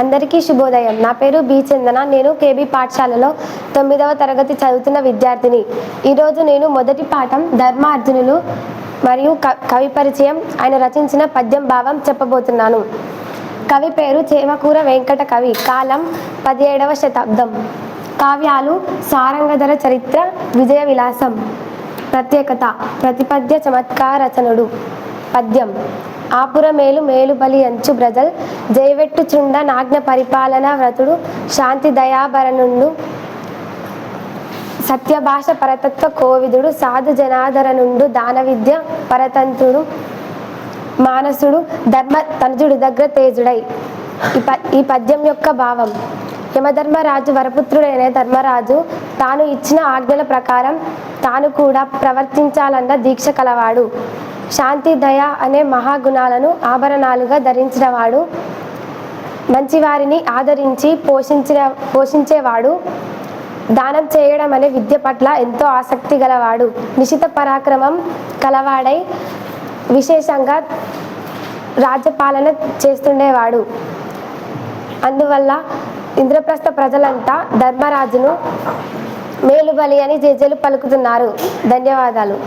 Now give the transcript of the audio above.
అందరికీ శుభోదయం. నా పేరు బి చందన. నేను కేబీ పాఠశాలలో తొమ్మిదవ తరగతి చదువుతున్న విద్యార్థిని. ఈరోజు నేను మొదటి పాఠం ధర్మార్జునులు మరియు కవి పరిచయం. ఆయన రచించిన పద్యం భావం చెప్పబోతున్నాను. కవి పేరు చేమకూర వెంకట కవి. కాలం పదిహేడవ శతాబ్దం. కావ్యాలు సారంగధర చరిత్ర విజయ విలాసం. ప్రత్యేకత ప్రతిపద్య చమత్కార రచనుడు. పద్యం. ఆపుర మేలు మేలుబలి అంచు బ్రజల్. జయవెట్టు చుండ నాజ్ఞ పరిపాలన వ్రతుడు. శాంతి దయాభరణుండు. సత్యభాష పరతత్వ కోవిదుడు. సాధు జనాదరణుండు. దాన విద్య పరతంత్రుడు. మానసుడు. ధర్మ తనుజుడు దగ్గర తేజుడై. ఈ ప ఈ పద్యం యొక్క భావం. యమధర్మరాజు వరపుత్రుడైన ధర్మరాజు తాను ఇచ్చిన ఆజ్ఞల ప్రకారం తాను కూడా ప్రవర్తించాలన్న దీక్ష కలవాడు. శాంతి దయ అనే మహాగుణాలను ఆభరణాలుగా ధరించినవాడు మంచివారిని ఆదరించి పోషించిన పోషించేవాడు దానం చేయడం అనే విద్య పట్ల ఎంతో ఆసక్తి గలవాడు నిశిత పరాక్రమం కలవాడై విశేషంగా రాజ్యపాలన చేస్తుండేవాడు. అందువల్ల ఇంద్రప్రస్థ ప్రజలంతా ధర్మరాజును మేలుబలి అని జేజలు పలుకుతున్నారు. ధన్యవాదాలు.